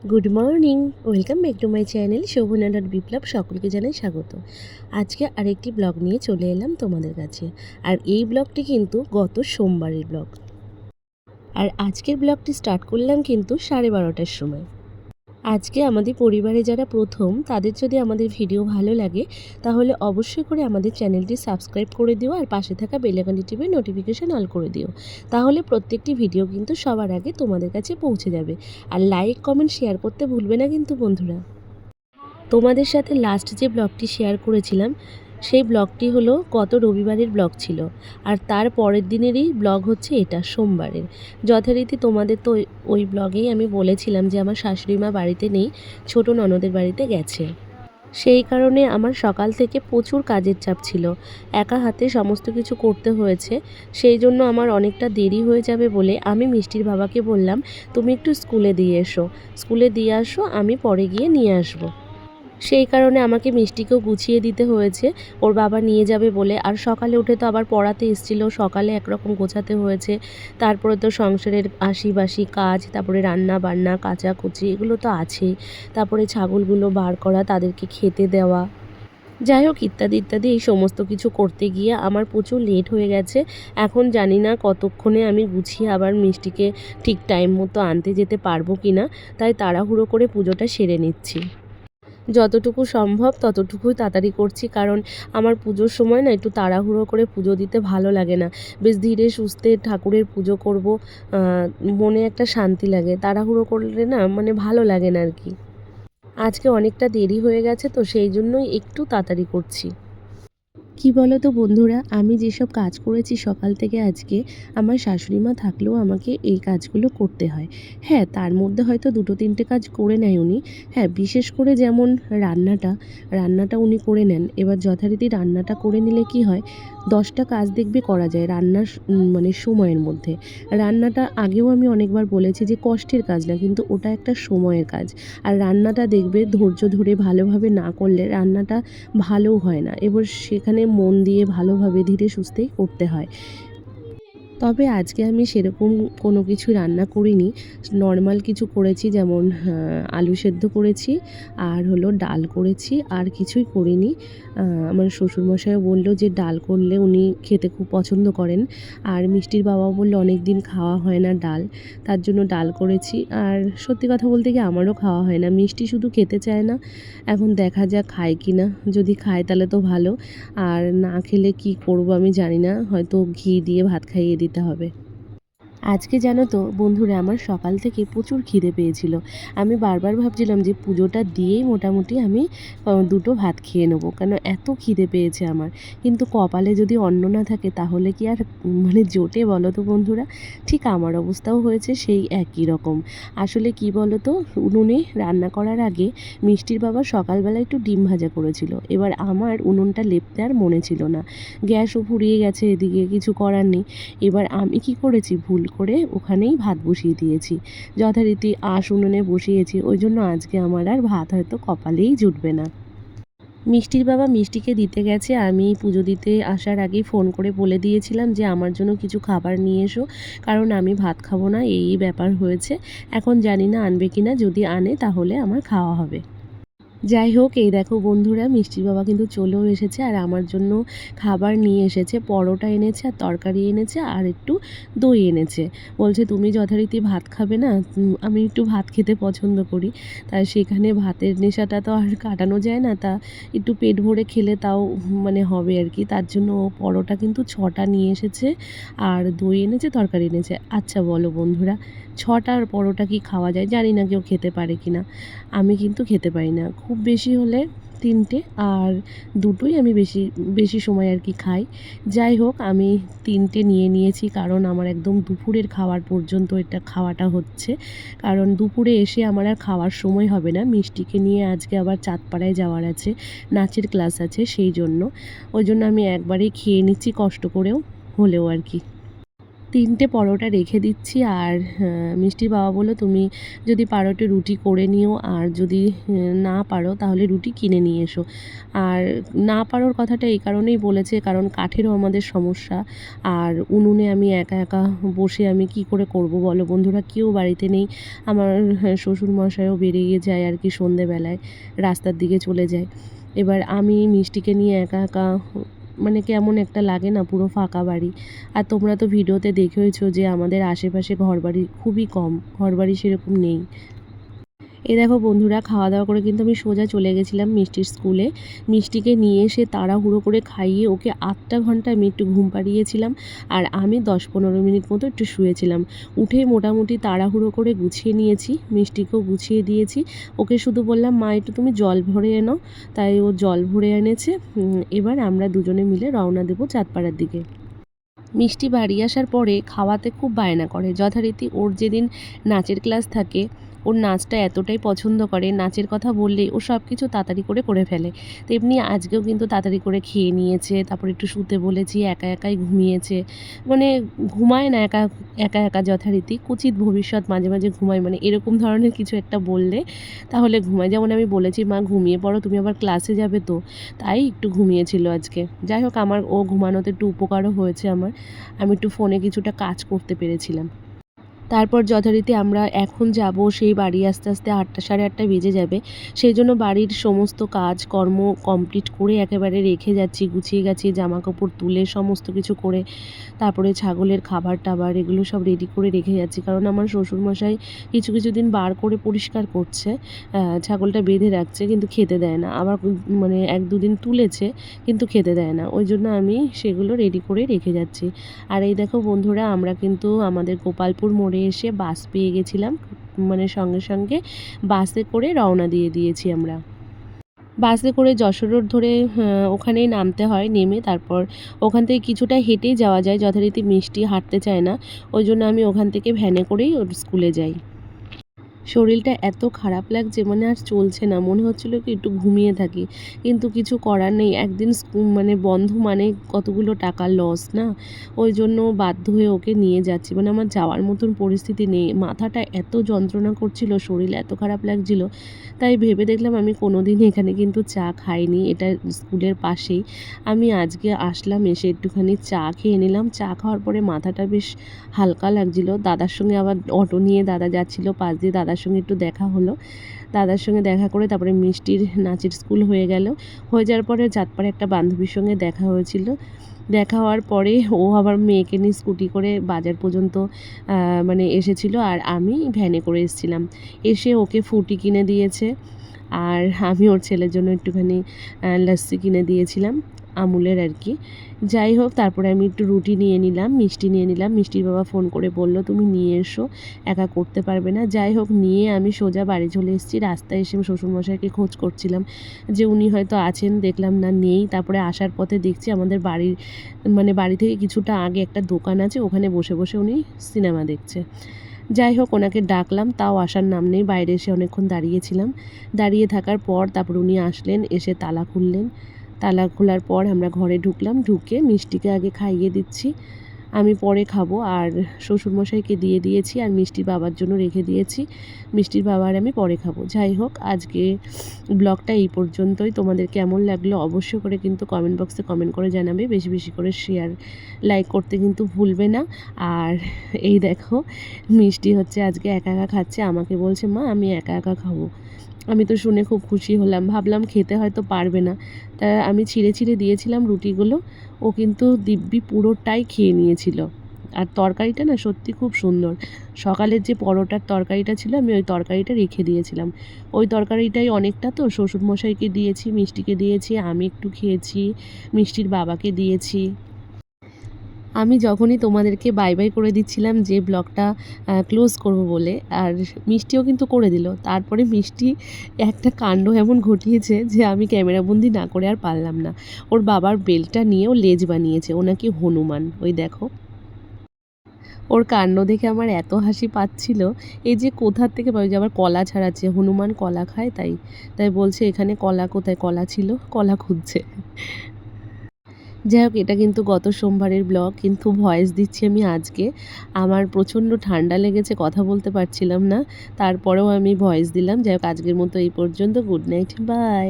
Good morning, welcome back to my channel Shobhana dot Biplab, সকলকে জানাই স্বাগত। আজকে আরেকটি ব্লগ নিয়ে চলে এলাম তোমাদের কাছে। আর এই ব্লগটি কিন্তু গত সোমবারের ব্লগ। আর আজকের ব্লগটি স্টার্ট করলাম কিন্তু সাড়ে বারোটার সময়। আজকে আমাদের পরিবারে যারা প্রথম, তাদের যদি আমাদের ভিডিও ভালো লাগে, তাহলে অবশ্যই করে আমাদের চ্যানেলটি সাবস্ক্রাইব করে দিও আর পাশে থাকা বেলাকানি টিভির নোটিফিকেশান অল করে দিও। তাহলে প্রত্যেকটি ভিডিও কিন্তু সবার আগে তোমাদের কাছে পৌঁছে যাবে। আর লাইক কমেন্ট শেয়ার করতে ভুলবে না কিন্তু বন্ধুরা। তোমাদের সাথে লাস্ট যে ব্লগটি শেয়ার করেছিলাম সেই ব্লগটি হলো গত রবিবারের ব্লগ ছিল, আর তার পরের দিনেরই ব্লগ হচ্ছে এটা, সোমবারের। যথারীতি তোমাদের তো ওই- ব্লগেই আমি বলেছিলাম যে আমার শাশুড়ি মা বাড়িতে নেই, ছোট ননদের বাড়িতে গেছে। সেই কারণে আমার সকাল থেকে প্রচুর কাজের চাপ ছিল, একা হাতে সমস্ত কিছু করতে হয়েছে, সেই জন্য আমার অনেকটা দেরি হয়ে যাবে বলে আমি মিষ্টির বাবাকে বললাম, তুমি একটু স্কুলে দিয়ে এসো, স্কুলে দিয়ে আসো, আমি পরে গিয়ে নিয়ে আসব। সেই কারণে আমাকে মিষ্টিকেও গুছিয়ে দিতে হয়েছে। ওর বাবা নিয়ে যাবে বলে। আর সকালে উঠে তো আবার পড়াতে এসেছিল। সকালে একরকম গোছাতে হয়েছে। তারপরে তো সংসারের আশিবাসি কাজ, তারপরে রান্না বান্না কাচাকুচি এগুলো তো আছেই। তারপরে ছাগলগুলো বার করা, তাদেরকে খেতে দেওয়া। যাই হোক, ইত্যাদি ইত্যাদি এই সমস্ত কিছু করতে গিয়ে আমার প্রচুর লেট হয়ে গেছে। এখন জানি না কতক্ষণে আমি গুছিয়ে আবার মিষ্টিকে ঠিক টাইম মতো আনতে যেতে পারব কি না তাই তাড়াহুড়ো করে পুজোটা সেরে নিচ্ছি। যতটুকু সম্ভব ততটুকুই তাড়াতাড়ি করছি। কারণ আমার পুজোর সময় না একটু তাড়াহুড়ো করে পুজো দিতে ভালো লাগে না। বেশ ধীরে সুস্থে ঠাকুরের পুজো করব মনে একটা শান্তি লাগে। তাড়াহুড়ো করলে না মানে ভালো লাগে না আর কি। আজকে অনেকটা দেরি হয়ে গেছে তো সেই জন্যই একটু তাড়াতাড়ি করছি। কি বলো তো বন্ধুরা? আমি যেসব কাজ করেছি সকাল থেকে আজকে, আমার শাশুড়ি মা থাকলেও আমাকে এই কাজগুলো করতে হয়। হ্যাঁ তার মধ্যে হয়তো দুটো তিনটে কাজ করে নেয় উনি। হ্যাঁ বিশেষ করে যেমন রান্নাটা রান্নাটা উনি করে নেন। এবার যথারীতি রান্নাটা করে নিলে কি হয়? দশটা কাজ দেখবে করা যায় রান্নার মানে সময়ের মধ্যে। রান্নাটা আগেও আমি অনেকবার বলেছি যে কষ্টের কাজ না, কিন্তু ওটা একটা সময়ের কাজ। আর রান্নাটা দেখবে ধৈর্য ধরে ভালোভাবে না করলে রান্নাটা ভালো হয় না। এবার সেখানে মন দিয়ে ভালোভাবে ধীরে সুস্থেই করতে হয়। তবে আজকে আমি সেরকম কোনো কিছু রান্না করিনি। নর্মাল কিছু করেছি, যেমন আলু সেদ্ধ করেছি, আর হলো ডাল করেছি, আর কিছুই করিনি। আমার শ্বশুরমশাইও বলল যে ডাল করলে উনি খেতে খুব পছন্দ করেন, আর মিষ্টির বাবা বলল অনেক দিন খাওয়া হয় না ডাল, তার জন্য ডাল করেছি। আর সত্যি কথা বলতে কি আমারও খাওয়া হয় না, মিষ্টি শুধু খেতে চায় না। এখন দেখা যাক খায় কি না, যদি খায় তাহলে তো ভালো, আর না খেলে কি করব আমি জানি না, হয়তো ঘি দিয়ে ভাত খাইয়ে দিতে হবে। আজকে জানো তো, বন্ধুরা, আমার সকাল থেকে প্রচুর খিদে পেয়েছিল। আমি বারবার ভাবছিলাম যে পুজোটা দিয়েই মোটামুটি আমি দুটো ভাত খেয়ে নেব, কেন এত খিদে পেয়েছে আমার। কিন্তু কপালে যদি অন্ন না থাকে, তাহলে কি আর মানে জোটে বলো তো বন্ধুরা, ঠিক আমার অবস্থাও হয়েছে সেই একই রকম। আসলে কি বলো তো, উনুনে রান্না করার আগে মিষ্টির বাবা সকালবেলা একটু ডিম ভাজা করেছিল। এবার আমার উনুনটা লেপতে আর মনে ছিল না। গ্যাসও ফুরিয়ে গেছে, এদিকে কিছু করার নেই। এবার আমি কি করেছি ভুল? করে ওখানেই ভাত বসিয়ে দিয়েছি। যথারীতি আঁশ উনুনে বসিয়েছি, ওই জন্য আজকে আমার আর ভাত হয়তো কপালেই জুটবে না। মিষ্টির বাবা মিষ্টিকে দিতে গেছে, আমি পুজো দিতে আসার আগে ফোন করে বলে দিয়েছিলাম যে, আমার জন্য কিছু খাবার নিয়ে এসো, কারণ আমি ভাত খাব না। এই ব্যাপার হয়েছে। এখন জানি না আনবে কি না যদি আনে তাহলে আমার খাওয়া হবে। যাই হোক, এই দেখো বন্ধুরা মিষ্টির বাবা কিন্তু চলেও এসেছে আর আমার জন্য খাবার নিয়ে এসেছে। পরোটা এনেছে, আর তরকারি এনেছে, আর একটু দই এনেছে। বলছে, তুমি যথারীতি ভাত খাবে না? আমি একটু ভাত খেতে পছন্দ করি। তাই সেখানে ভাতের নেশাটা তো আর কাটানো যায় না, তা একটু পেট ভরে খেলে তাও মানে হবে আর কি। তার জন্য পরোটা কিন্তু ছটা নিয়ে এসেছে, আর দই এনেছে, তরকারি এনেছে। আচ্ছা বলো বন্ধুরা ছটার পরোটা কি খাওয়া যায়? জানি না কেউ খেতে পারে কি না আমি কিন্তু খেতে পারি না। বেশি হলে তিনটে আর দুটোই আমি বেশি বেশি সময় আর কি খাই। যাই হোক, আমি তিনটে নিয়ে নিয়েছি কারণ আমার একদম দুপুরের খাওয়ার পর্যন্ত এটা খাওয়াটা হচ্ছে। কারণ দুপুরে এসে আমার আর খাওয়ার সময় হবে না। মিষ্টিকে নিয়ে আজকে আবার চাঁদপাড়ায় যাওয়ার আছে, নাচের ক্লাস আছে সেই জন্য। ওই জন্য আমি একবারেই খেয়ে নিচ্ছি কষ্ট করেও, হলেও আর কি। তিনটে পরোটা রেখে দিচ্ছি আর মিষ্টির বাবা বলল, তুমি যদি পারো একটু রুটি করে নিও আর যদি না পারো তাহলে রুটি কিনে নিয়ে এসো। আর না পারোর কথাটা এই কারণেই বলেছে, কারণ কাঠেরও আমাদের সমস্যা আর উনুনে আমি একা একা বসে আমি কি করে করব বলো? বন্ধুরা কেউ বাড়িতে নেই, আমার শ্বশুরমশাইও বেরিয়ে যায় আর কি সন্ধেবেলায়, রাস্তার দিকে চলে যায়। এবার আমি মিষ্টিকে নিয়ে একা একা মানে কেমন একটা লাগে না পুরো ফাঁকা বাড়ি। আর তোমরা তো ভিডিওতে দেখেওছো যে আমাদের আশেপাশে ঘরবাড়ি খুবই কম, ঘরবাড়ি সেরকম নেই। এই দেখো বন্ধুরা, খাওয়া দাওয়া করে কিন্তু আমি সোজা চলে গেছিলাম মিষ্টির স্কুলে মিষ্টিকে নিয়ে এসে তাড়াহুড়ো করে খাইয়ে ওকে আটটা ঘণ্টা আমি একটু ঘুম পাড়িয়েছিলাম আর আমি দশ পনেরো মিনিট মতো একটু শুয়েছিলাম। উঠে মোটামুটি তাড়াহুড়ো করে গুছিয়ে নিয়েছি, মিষ্টিকেও গুছিয়ে দিয়েছি। ওকে শুধু বললাম, মা, একটু তুমি জল ভরে এনো। তাই ও জল ভরে এনেছে। এবার আমরা দুজনে মিলে রওনা দেবো চাঁদপাড়ার দিকে। মিষ্টি বাড়ি আসার পরে খাওয়াতে খুব বায়না করে। যথারীতি ওর যেদিন নাচের ক্লাস থাকে ওর নাচটা এতটাই পছন্দ করে, নাচের কথা বললেই ও সব কিছু তাড়াতাড়ি করে করে ফেলে। তেমনি আজকেও কিন্তু তাড়াতাড়ি করে খেয়ে নিয়েছে, তারপর একটু শুতে বলেছি, একা একাই ঘুমিয়েছে। মানে ঘুমায় না একা একা একা যথারীতি, কুচিত ভবিষ্যৎ মাঝে মাঝে ঘুমায়। মানে এরকম ধরনের কিছু একটা বললে তাহলে ঘুমায়। যেমন আমি বলেছি, মা, ঘুমিয়ে পড়ো, তুমি আবার ক্লাসে যাবে তো? তাই একটু ঘুমিয়েছিল আজকে। যাই হোক, আমার ও ঘুমানোতে একটু উপকারও হয়েছে আমার। আমি একটু ফোনে কিছুটা কাজ করতে পেরেছিলাম। তারপর যথারীতি আমরা এখন যাব, সেই বাড়ি আস্তে আস্তে আটটা সাড়ে আটটা বেজে যাবে। সেই জন্য বাড়ির সমস্ত কাজ, কর্ম কমপ্লিট করে একেবারে রেখে যাচ্ছি, গুছিয়ে গেছি জামা কাপড় তুলে সমস্ত কিছু করে, তারপরে ছাগলের খাবার টাবার এগুলো সব রেডি করে রেখে যাচ্ছি। কারণ আমার শ্বশুরমশাই কিছু কিছু দিন বার করে পরিষ্কার করছে ছাগলটা বেঁধে রাখছে কিন্তু খেতে দেয় না। আবার মানে এক দুদিন তুলেছে কিন্তু খেতে দেয় না। ওই জন্য আমি সেগুলো রেডি করে রেখে যাচ্ছি। আর এই দেখো বন্ধুরা, আমরা কিন্তু আমাদের গোপালপুর মোড়ে এসে বাস পেয়ে গেছিলাম। মানে সঙ্গে সঙ্গে বাসে করে রওনা দিয়ে দিয়েছি আমরা। বাসে করে যশোর রোড ধরে ওখানেই নামতে হয়, নেমে তারপর ওখান থেকে কিছুটা হেঁটেই যাওয়া যায়, যথারীতি মিষ্টি হাঁটতে চায় না। ওই জন্য আমি ওখান থেকে ভ্যানে করেই ওর স্কুলে যাই। শরীরটা এত খারাপ লাগছে মানে আর চলছে না। মনে হচ্ছিল কি একটু ঘুমিয়ে থাকি। কিন্তু কিছু করার নেই। একদিন মানে বন্ধ মানে কতগুলো টাকা লস না? ওই জন্য বাধ্য হয়ে ওকে নিয়ে যাচ্ছি। মানে আমার যাওয়ার মতন পরিস্থিতি নেই। মাথাটা এত যন্ত্রণা করছিল, শরীর এত খারাপ লাগছিল। তাই ভেবে দেখলাম আমি কোনো দিন এখানে কিন্তু চা খাইনি। এটা স্কুলের পাশেই। আমি আজকে আসলাম, এসে একটুখানি চা খেয়ে নিলাম। চা খাওয়ার পরে মাথাটা বেশ হালকা লাগছিল। দাদার সঙ্গে আবার অটো নিয়ে দাদা যাচ্ছিল, পাশ দিয়ে দাদার সঙ্গে একটু দেখা হলো। দাদার সঙ্গে দেখা করে তারপরে মিষ্টির নাচের স্কুল হয়ে গেল। হয়ে যাওয়ার পরে চাঁদপাড়ে একটা বান্ধবীর সঙ্গে দেখা হয়েছিল। দেখা হওয়ার পরে ও আবার মেয়েকে নিয়ে স্কুটি করে বাজার পর্যন্ত মানে এসেছিল আর আমি ভ্যানে করে এসেছিলাম। এসে ওকে ফুটি কিনে দিয়েছে আর আমি ওর ছেলের জন্য একটুখানি লস্যি কিনে দিয়েছিলাম, আমুলের আর কি। যাই হোক তারপরে আমি একটু রুটি নিয়ে নিলাম, মিষ্টি নিয়ে নিলাম। মিষ্টির বাবা ফোন করে বলল, তুমি নিয়ে এসো, একা করতে পারবে না। যাই হোক নিয়ে আমি সোজা বাড়ি চলে এসেছি। রাস্তায় এসে আমি শ্বশুরমশাইকে খোঁজ করছিলাম যে উনি হয়তো আছেন, দেখলাম না, নেই। তারপরে আসার পথে দেখছি আমাদের বাড়ির মানে বাড়ি থেকে কিছুটা আগে একটা দোকান আছে, ওখানে বসে বসে উনি সিনেমা দেখছে। যাই হোক ওনাকে ডাকলাম, তাও আসার নাম নেই। বাইরে এসে অনেকক্ষণ দাঁড়িয়েছিলাম। দাঁড়িয়ে থাকার পর তারপর উনি আসলেন, এসে তালা খুললেন। তালা খোলার পর আমরা ঘরে ঢুকলাম, ঢুকে মিষ্টিকে আগে খাইয়ে দিচ্ছি। আমি পরে খাব আর শ্বশুরমশাইকে দিয়ে দিয়েছি আর মিষ্টির বাবার জন্য রেখে দিয়েছি। মিষ্টির বাবার আমি পরে খাব। যাই হোক, আজকে ব্লগটা এই পর্যন্তই। তোমাদের কেমন লাগল অবশ্যই করে কিন্তু কমেন্ট বক্সে কমেন্ট করে জানাবে। বেশি বেশি করে শেয়ার লাইক করতে কিন্তু ভুলবে না। আর এই দেখো, মিষ্টি হচ্ছে আজকে একা একা খাচ্ছে। আমাকে বলছে, মা, আমি একা একা খাব। আমি তো শুনে খুব খুশি হলাম। ভাবলাম খেতে হয়তো পারবে না। তা আমি ছিঁড়ে ছিঁড়ে দিয়েছিলাম রুটিগুলো। ও কিন্তু দিব্যি পুরোটাই খেয়ে নিয়েছিল। আর তরকারিটা না সত্যি খুব সুন্দর। সকালের যে পরোটার তরকারিটা ছিল, আমি ওই তরকারিটা রেখে দিয়েছিলাম। ওই তরকারিটাই অনেকটা তো শ্বশুরমশাইকে দিয়েছি, মিষ্টিকে দিয়েছি, আমি একটু খেয়েছি, মিষ্টির বাবাকে দিয়েছি। আমি যখনই তোমাদেরকে বাই বাই করে দিচ্ছিলাম যে ব্লগটা ক্লোজ করব বলে, আর মিষ্টিও কিন্তু করে দিল। তারপরে মিষ্টি একটা কাণ্ড এমন ঘটিয়েছে যে আমি ক্যামেরাবন্দি না করে আর পারলাম না। ওর বাবার বেলটা নিয়েও লেজ বানিয়েছে, ও নাকি হনুমান, ওই দেখো। ওর কাণ্ড দেখে আমার এত হাসি পাচ্ছিল, এই যে কোথার থেকে পাই যে আবার কলা ছাড়াচ্ছে, হনুমান কলা খায় তাই তাই বলছে এখানে কলা কোথায়? কলা ছিল, কলা খুঁজছে। যাই হোক, এটা কিন্তু গত সোমবারের ব্লগ, কিন্তু ভয়েস দিচ্ছি আমি আজকে। আমার প্রচণ্ড ঠান্ডা লেগেছে, কথা বলতে পারছিলাম না। তারপরেও আমি ভয়েস দিলাম। যাই হোক, আজকের মতো এই পর্যন্ত। Good night, bye.